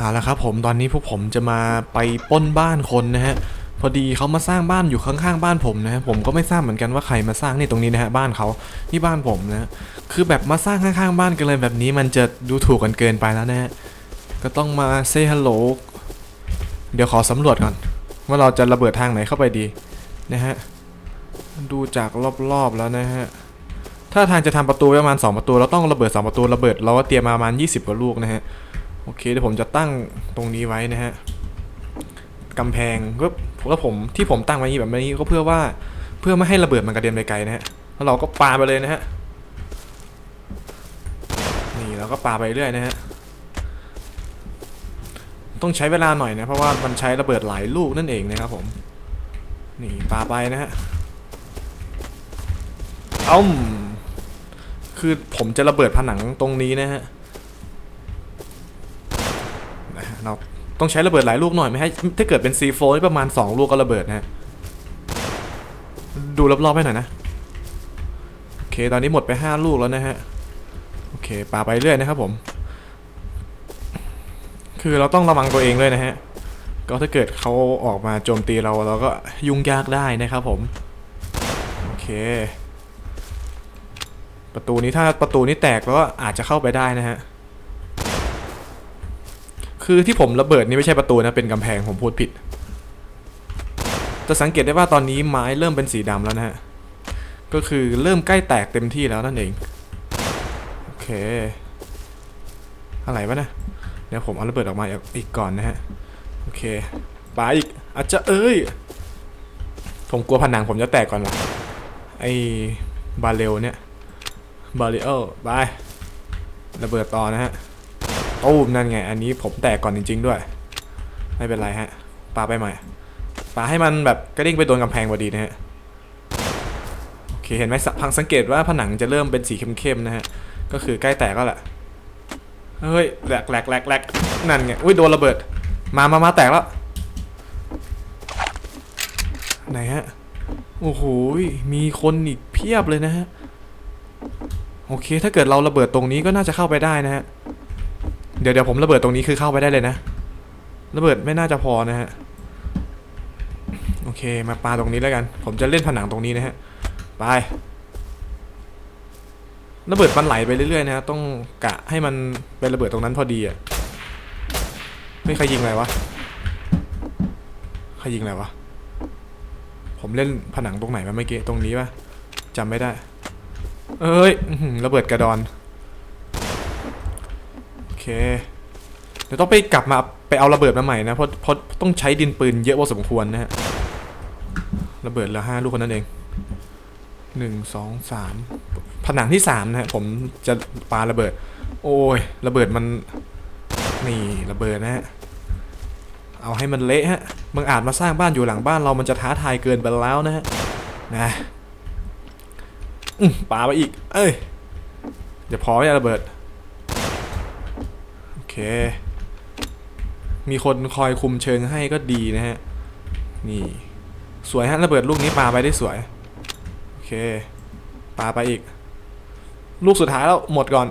เอาละครับผมตอนนี้พวกผมจะมาไปป้นบ้านคนนะฮะพอดีเขามาสร้างบ้านอยู่ข้างๆบ้านผมนะฮะผมก็ไม่ทราบเหมือนกันว่าใครมาสร้างนี่ตรงนี้นะฮะบ้านเขาที่บ้านผมนะฮะคือแบบมาสร้างข้างๆบ้านกันเลยแบบนี้มันจะดูถูกกันเกินไปแล้วนะฮะก็ต้องมาเซฮัลโหลเดี๋ยวขอสำรวจก่อน ว่าเราจะระเบิดทางไหนเข้าไปดีนะฮะดูจากรอบๆแล้วนะฮะถ้าทางจะทำประตูประมาณสองประตูเราต้องระเบิดสองประตูระเบิด เราก็เตรียมมาประมาณ 20 กว่าลูกนะฮะ โอเคเดี๋ยวผมจะตั้งตรงนี้ไว้นะฮะกำแพงก็แล้วผมที่ผมตั้งไว้นี้แบบนี้ก็เพื่อว่าเพื่อไม่ให้ระเบิดมันกระเด็นไปไกลนะฮะแล้วเราก็ปาไปเลยนะฮะนี่เราก็ปาไปเรื่อยนะฮะต้องใช้เวลาหน่อยนะเพราะว่ามันใช้ระเบิดหลายลูกนั่นเองนะครับผมนี่ปาไปนะฮะเอ้าคือผมจะระเบิดผนังตรงนี้นะฮะเรา ต้องใช้ระเบิดหลายลูกหน่อยไม่ให้ถ้าเกิดเป็น C4 นี่ประมาณ 2 ลูกก็ระเบิดนะฮะดูรอบๆให้หน่อยนะโอเคตอนนี้หมดไป 5 ลูกแล้วนะฮะโอเคปาไปเรื่อยนะครับผม คือเราต้องระวังตัวเองเลยนะฮะก็ถ้าเกิดเขาออกมาโจมตีเราเราก็ยุ่งยากได้นะครับผมโอเค ประตูนี้ถ้าประตูนี้แตกแล้วก็อาจจะเข้าไปได้นะฮะ คือที่ผมระเบิดนี่ไม่ใช่ประตูนะเป็นกำแพงผมพูดผิด จะสังเกตได้ว่าตอนนี้ไม้เริ่มเป็นสีดำแล้วนะฮะ ก็คือเริ่มใกล้แตกเต็มที่แล้วนั่นเอง โอเค อะไรวะนะเดี๋ยวผมเอาระเบิดออกมาอีกก่อนนะฮะ โอเคปาอีกอาจจะเอ้ย ผมกลัวผนังผมจะแตกก่อนละไอ้บาเรลเนี่ย บาเรลบายระเบิดต่อนะฮะ ตู้นั่นไง อันนี้ผมแตกก่อนจริง ๆ ด้วย ไม่เป็นไรฮะปาไปใหม่ปาให้มันแบบกระเด้งไปโดนกำแพงพอดีนะฮะโอเคเห็นไหมพังสังเกตว่าผนังจะเริ่มเป็นสีเข้มๆนะฮะก็คือใกล้แตกแล้วแหละเฮ้ยแหลกแหลกแหลกแหลกนั่นไงอุ้ยโดนระเบิด มามามาแตกแล้วไหนฮะโอ้โหมีคนอีกเพียบเลยนะฮะโอเคถ้าเกิดเราระเบิดตรงนี้ก็น่าจะเข้าไปได้นะฮะ เดี๋ยวเดี๋ยวผมระเบิดตรงนี้คือเข้าไปได้เลยนะ ระเบิดไม่น่าจะพอนะฮะ โอเค มาปาตรงนี้แล้วกัน ผมจะเล่นผนังตรงนี้นะฮะ ไป ระเบิดมันไหลไปเรื่อยๆนะฮะ ต้องกะให้มันเป็นระเบิดตรงนั้นพอดีอะไม่ใครยิงอะไรวะ ใครยิงอะไรวะ ผมเล่นผนังตรงไหนมาเมื่อกี้ ตรงนี้ปะจำไม่ได้ เอ้ยอื้อหือระเบิดกระดอน เดี๋ยวต้องไปกลับมาไปเอาระเบิดมาใหม่นะ เพราะเพราะต้องใช้ดินปืนเยอะพอสมควรนะฮะ ระเบิดละห้าลูกคนนั้นเองหนึ่งสองสามผนังที่สามนะฮะผมจะปาระเบิด โอ้ย ระเบิดมัน นี่ระเบิดนะฮะ เอาให้มันเละฮะบางอาจมาสร้างบ้านอยู่หลังบ้านเรามันจะท้าทายเกินไปแล้วนะฮะ นะปาไปอีก เอ้ย เดี๋ยวพอไม่ระเบิด มีคนคอยคุมเชิงให้ก็ดีนะฮะ นี่ สวยฮะระเบิดลูกนี้ปาไปได้สวย โอเคปาไปอีก ลูกสุดท้ายแล้วหมดก่อน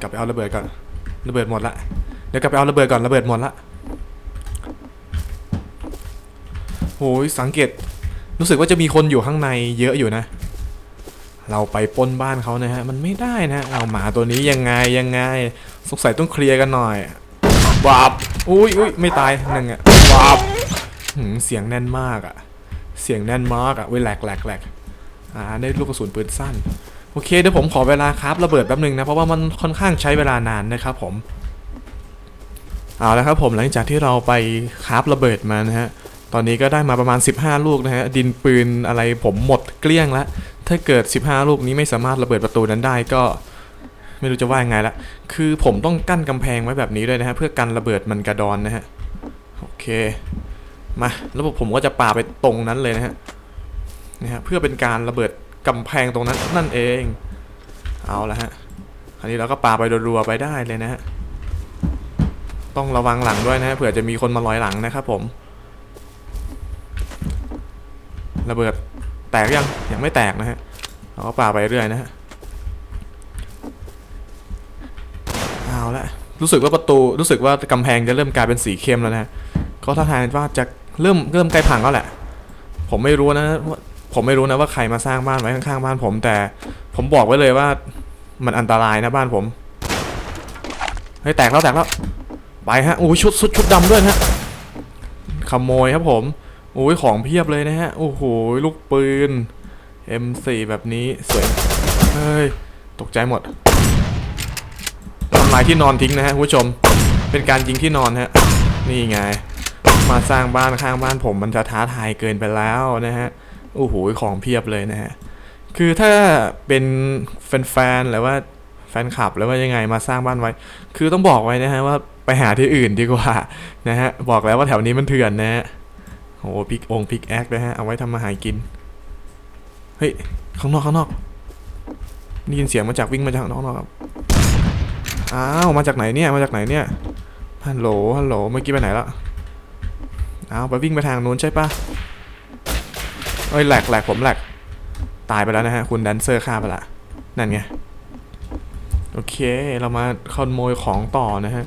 กลับไปเอาระเบิดก่อน ระเบิดหมดละ เดี๋ยวกลับไปเอาระเบิดก่อนระเบิดหมดละโหยสังเกตรู้สึกว่าจะมีคนอยู่ข้างในเยอะอยู่นะ เราไปป้นบ้านเขานะฮะ มันไม่ได้นะ เอาหมาตัวนี้ยังไงยังไง สงสัยต้องเคลียร์กันหน่อยบาบอุ้ยอุ้ยไม่ตายนั่นไงบาบหืมเสียงแน่นมากอะเสียงแน่นมากอะเว้ยแหลกแหลกแหลกอ่าได้ลูกกระสุนปืนสั้น โอเคเดี๋ยวผมขอเวลาคราฟระเบิดแป๊บนึงนะเพราะว่ามันค่อนข้างใช้เวลานานนะครับผมเอาละครับผมหลังจากที่เราไปคราฟระเบิดมานะฮะตอนนี้ก็ได้มาประมาณ 15 ลูกนะฮะดินปืนอะไรผมหมดเกลี้ยงแล้วถ้าเกิด 15 ลูกนี้ไม่สามารถระเบิดประตูนั้นได้ก็ ไม่รู้จะว่ายังไงละคือผมต้องกั้นกำแพงไว้แบบนี้ด้วยนะฮะเพื่อกันระเบิดมันกระดอนนะฮะโอเคมาแล้วผมก็จะปาไปตรงนั้นเลยนะฮะนะฮะเพื่อเป็นการระเบิดกำแพงตรงนั้นนั่นเองเอาละฮะอันนี้เราก็ปาไปรัวๆไปได้เลยนะฮะต้องระวังหลังด้วยนะฮะเผื่อจะมีคนมาลอยหลังนะครับผมระเบิดแตกยังยังไม่แตกนะฮะเราก็ปาไปเรื่อยนะฮะ รู้สึกว่าประตูรู้สึกว่ากำแพงจะเริ่มกลายเป็นสีเข้มแล้วนะก็ท่าทางว่าจะเริ่มเริ่มใกล้พังแล้วแหละ ผมไม่รู้นะว่าผมไม่รู้นะว่าใครมาสร้างบ้านไว้ข้างๆบ้านผมแต่ ผมบอกไว้เลยว่ามันอันตรายนะบ้านผมเฮ้ยแตกแล้วแตกแล้วไปฮะโอ้ยชุดชุดชุดดำด้วยนะฮะขโมยครับผมโอ้ยของเพียบเลยนะฮะโอ้โหลูกปืน M4 แบบนี้สวยเฮ้ยตกใจหมด ลายที่นอนทิ้งนะฮะคุณผู้ชม เป็นการยิงที่นอนฮะ นี่ไง มาสร้างบ้านข้างบ้านผมมันจะท้าทายเกินไปแล้วนะฮะ โอ้โห ของเพียบเลยนะฮะ คือถ้าเป็นแฟนๆหรือว่าแฟนคลับหรือว่ายังไงมาสร้างบ้านไว้ คือต้องบอกไว้นะฮะว่าไปหาที่อื่นดีกว่านะฮะ บอกแล้วว่าแถวนี้มันเถื่อนนะฮะโอ้โหพิกองพิกแอคนะฮะ เอาไว้ทำมาหากิน เฮ้ย ข้างนอกข้างนอกได้ยินเสียงมาจากวิ่งมาจากข้างนอกครับ อ้าวมาจากไหนเนี่ยมาจากไหนเนี่ยฮัลโหลฮัลโหลเมื่อกี้ไปไหนละอ้าวไปวิ่งไปทางนู้นใช่ปะเอ้ยแหลกแหลกผมแหลกตายไปแล้วนะฮะคุณแดนเซอร์ฆ่าไปละนั่นไงโอเคเรามาขโมยของต่อนะฮะ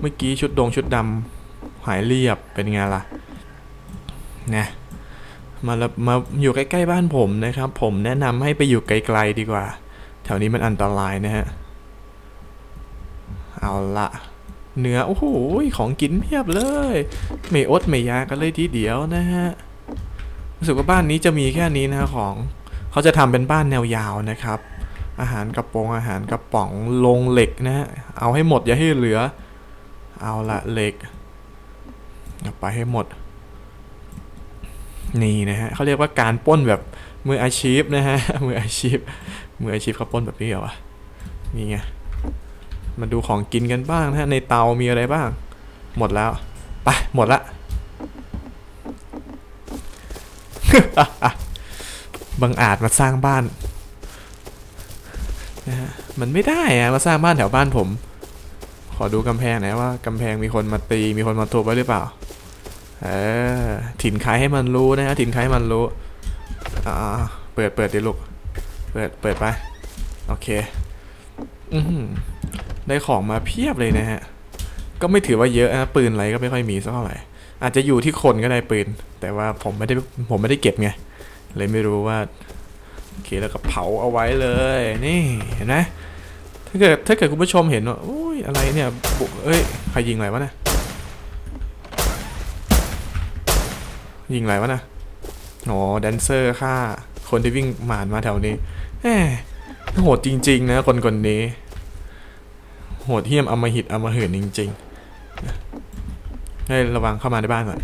เมื่อกี้ชุดดงชุดดำหายเรียบเป็นไงล่ะนะมาลมาอยู่ใกล้ๆบ้านผมนะครับ ผมแนะนำให้ไปอยู่ไกลๆดีกว่า แถวนี้มันอันตรายนะฮะ เอาละเนื้อโอ้โหของกินเพียบเลยไม่อดไม่ยากันเลยทีเดียวนะฮะรู้สึกว่าบ้านนี้จะมีแค่นี้นะฮะของเขาจะทำเป็นบ้านแนวยาวนะครับ อาหารกระโปรงอาหารกระป๋องลงเหล็กนะฮะเอาให้หมดอย่าให้เหลือ เอาละเหล็กเอาไปให้หมด นี่นะฮะเขาเรียกว่าการป้นแบบมืออาชีพนะฮะมืออาชีพมืออาชีพเขาป้นแบบนี้เหรอวะนี่ไง มาดูของกินกันบ้างนะฮะในเตามีอะไรบ้าง หมดแล้วไปหมดละบังอาจมาสร้างบ้านนะฮะมันไม่ได้อะมาสร้างบ้านแถวบ้านผม ขอดูกำแพงหน่อยว่ากำแพงมีคนมาตีมีคนมาทุบไว้หรือเปล่าเออถิ่นใครให้มันรู้นะฮะถิ่นใครให้มันรู้อ่าเปิดเปิดดิลูกเปิดเปิดไป โอเค อือหือ ได้ของมาเพียบเลยนะฮะ ก็ไม่ถือว่าเยอะนะปืนอะไรก็ไม่ค่อยมีสักเท่าไหร่ อาจจะอยู่ที่คนก็ได้ปืน แต่ว่าผมไม่ได้ผมไม่ได้เก็บไง เลยไม่รู้ว่าโอเคแล้วก็เผาเอาไว้เลยนี่เห็นไหมถ้าเกิดถ้าเกิดคุณผู้ชมเห็นว่าโอ้ยอะไรเนี่ยบุเอ้ยใครยิงอะไรวะเนะยิงอะไรวะนะโอ้แดนเซอร์ฆ่าคนที่วิ่งหมานมาแถวนี้แหมโหดจริง ๆ นะคนคนนี้ หดเหี้ยมอำมหิตอำมหืนจริงๆให้ระวังเข้ามาในบ้านก่อน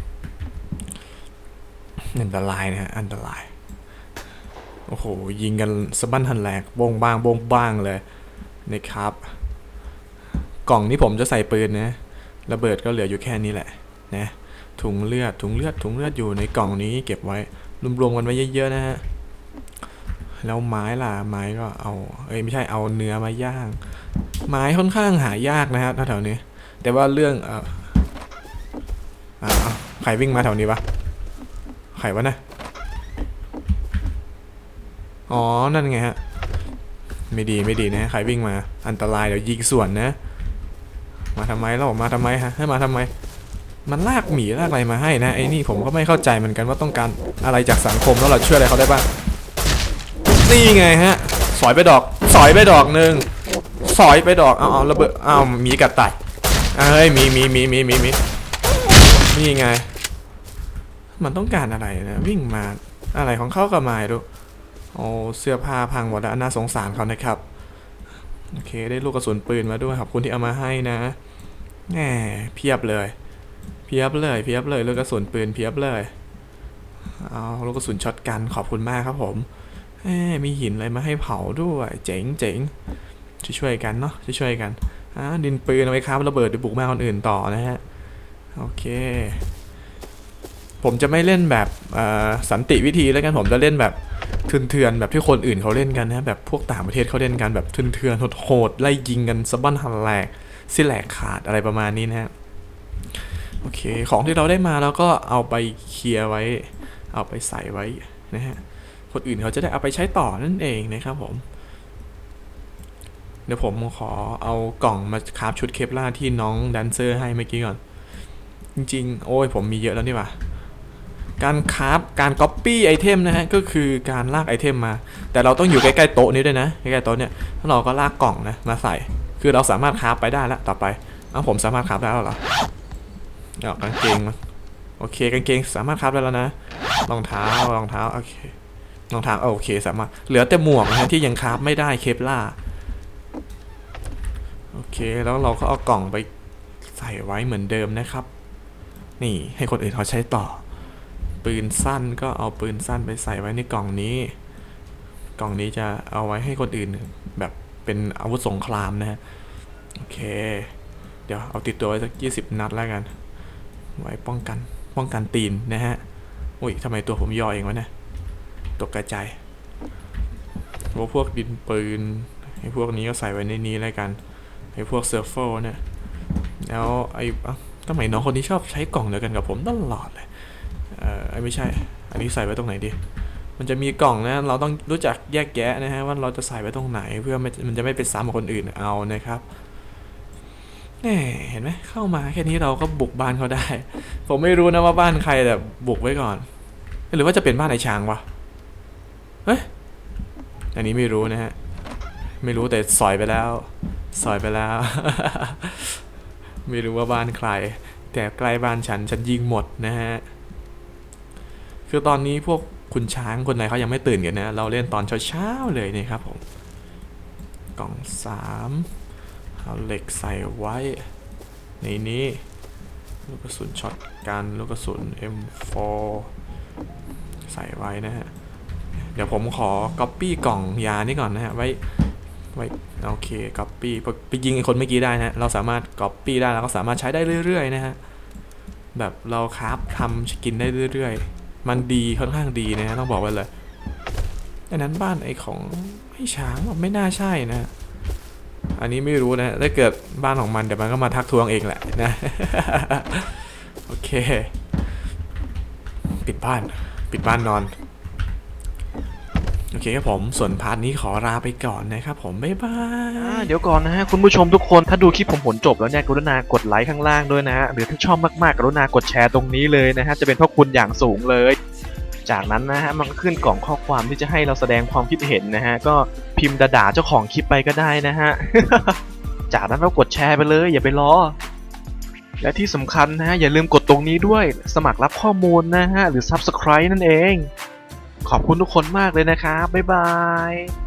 อันตรายนะฮะอันตราย โอ้โห ยิงกันสะบั้นหันแหลกบงบางบงบ้างเลยนะครับ กล่องนี้ผมจะใส่ปืนนะระเบิดก็เหลืออยู่แค่นี้แหละนะถุงเลือดถุงเลือดถุงเลือดอยู่ในกล่องนี้เก็บไว้รวมๆกันไว้เยอะๆนะฮะแล้วไม้ล่ะไม้ก็เอาเอ้ยไม่ใช่เอาเนื้อมาย่าง ไม้ค่อนข้างหายากนะฮะแถวนี้ แต่ว่าเรื่องอ่ออ่าใครวิ่งมาแถวนี้วะใครวะนะอ๋อ นั่นไงฮะ ไม่ดีไม่ดีนะใครวิ่งมา อันตรายเดี๋ยวยิงส่วนนะ มาทำไมเรามาทำไมฮะ ให้มาทำไม มันลากหมีลากอะไรมาให้นะไอ้นี่ผมก็ไม่เข้าใจเหมือนกันว่าต้องการอะไรจากสังคมแล้วเราช่วยอะไรเขาได้บ้าง นี่ไงฮะ สอยไปดอก สอยไปดอกหนึ่ง สอยไปดอกเอาเอาระเบิดเอามีกัดตายเอ้ยมีมีมีมีมีมีนี่ไง มันต้องการอะไรนะวิ่งมาอะไรของเขาก็มาดูโอ้เสื้อผ้าพังหมดแล้วน่าสงสารเขานะครับโอเค ได้ลูกกระสุนปืนมาด้วยขอบคุณที่เอามาให้นะแหมเพียบเลย เพียบเลยเพียบเลยลูกกระสุนปืนเพียบเลยเอาลูกกระสุนช็อตกันขอบคุณมากครับผมแหมมีหินอะไรมาให้เผาด้วย เจ๋งเจ๋ง ช่วยๆกันเนาะช่วยๆกันอ่าดินปืนเอาไว้ค้าระเบิดหรือบุกบ้าคนอื่นต่อนะฮะโอเค ผมจะไม่เล่นแบบสันติวิธีแล้วกันผมจะเล่นแบบเถื่อนๆแบบที่คนอื่นเขาเล่นกันนะแบบพวกต่างประเทศเขาเล่นกันแบบเถื่อนๆโหดๆไล่ยิงกันสะบั้นหันแหลกสิแหลกขาดอะไรประมาณนี้นะฮะโอเค ของที่เราได้มาแล้วก็เอาไปเคลียร์ไว้ เอาไปใส่ไว้นะฮะคนอื่นเขาจะได้เอาไปใช้ต่อนั่นเองนะครับผม เดี๋ยวผมขอเอากล่องมาคราฟชุดเคปล่าที่น้องแดนเซอร์ให้เมื่อกี้ก่อน จริงๆ โอ้ยผมมีเยอะแล้วนี่ว่าการคราฟการก๊อปปี้ไอเทมนะฮะ ก็คือการลากไอเทมมา แต่เราต้องอยู่ใกล้ๆโต๊ะนี้ด้วยนะ ใกล้ๆโต๊ะเนี่ยแล้วเราก็ลากกล่องนะมาใส่ คือเราสามารถคราฟไปได้แล้วต่อไป เอ้าผมสามารถคราฟได้แล้วเหรอเอากางเกงมาโอเคกางเกงสามารถคราฟได้แล้วนะรองเท้ารองเท้าโอเครองเท้าโอเคสามารถเหลือแต่หมวกนะฮะที่ยังคราฟไม่ได้เคปล่า โอเคแล้วเราก็เอากล่องไปใส่ไว้เหมือนเดิมนะครับ นี่ให้คนอื่นเขาใช้ต่อ ปืนสั้นก็เอาปืนสั้นไปใส่ไว้ในกล่องนี้ กล่องนี้จะเอาไว้ให้คนอื่นแบบเป็นอาวุธสงครามนะฮะโอเค เดี๋ยวเอาติดตัวไว้สักยี่สิบนัดแล้วกัน ไว้ป้องกันป้องกันตีนนะฮะอุ้ยทำไมตัวผมย่อเองวะเนี่ยตกกระจายพวกพวกดินปืนไอ้พวกนี้ก็ใส่ไว้ในนี้แล้วกัน ไอ้พวกเซิร์ฟเฟอร์เนี่ย แล้วไอ้ทำไมน้องคนนี้ชอบใช้กล่องเดียวกันกับผมตลอดเลยเออไอ้ไม่ใช่ อันนี้ใส่ไว้ตรงไหนดี มันจะมีกล่องนะ เราต้องรู้จักแยกแยะนะฮะว่าเราจะใส่ไว้ตรงไหนเพื่อมันจะไม่ไปซ้ำกับคนอื่นเอานะครับแหมเห็นไหมเข้ามาแค่นี้เราก็บุกบ้านเขาได้ ผมไม่รู้นะว่าบ้านใครแต่บุกไว้ก่อน หรือว่าจะเป็นบ้านไอ้ช้างวะเฮ้ยอันนี้ไม่รู้นะฮะ ไม่รู้แต่สอยไปแล้ว สอยไปแล้ว ไม่รู้ว่าบ้านใคร แต่ใกล้บ้านฉันฉันยิงหมดนะฮะ คือตอนนี้พวกคุณช้างคนไหนเขายังไม่ตื่นกันนะ เราเล่นตอนเช้าๆเลยนี่ครับผม กล่องสามเอาเหล็กใส่ไว้ ในนี้ลูกกระสุนช็อตกันลูกกระสุน M4 ใส่ไว้นะฮะ เดี๋ยวผมขอ copy กล่องยานี่ก่อนนะฮะ ไว้ ไว้โอเค copy ไปไปยิงไอ้คนเมื่อกี้ได้นะ เราสามารถ copy ได้แล้วก็สามารถใช้ได้เรื่อยๆนะฮะ แบบเราคราฟทำกินได้เรื่อยๆ มันดีค่อนข้างดีนะฮะต้องบอกไว้เลยอันนั้นบ้านไอ้ของไอ้ช้างไม่น่าใช่นะ อันนี้ไม่รู้นะถ้าเกิดบ้านของมันเดี๋ยวมันก็มาทักทวงเองแหละนะ โอเค ปิดบ้าน ปิดบ้านนอน โอเคครับผมส่วนพาร์ทนี้ขอลาไปก่อนนะครับผม บ๊ายบาย เดี๋ยวก่อนนะฮะ คุณผู้ชมทุกคนถ้าดูคลิปผมผลจบแล้วเนี่ยกรุณากดไลค์ข้างล่างด้วยนะฮะ หรือถ้าชอบมากๆกรุณากดแชร์ตรงนี้เลยนะฮะ จะเป็นพระคุณอย่างสูงเลย จากนั้นนะฮะ มันก็ขึ้นกล่องข้อความที่จะให้เราแสดงความคิดเห็นนะฮะ ก็พิมพ์ด่าเจ้าของคลิปไปก็ได้นะฮะ จากนั้นก็กดแชร์ไปเลย อย่าไปรอและที่สำคัญนะฮะอย่าลืมกดตรงนี้ด้วย สมัครรับข้อมูลนะฮะหรือ Subscribe นั่นเอง ขอบคุณทุกคนมากเลยนะครับ บ๊ายบาย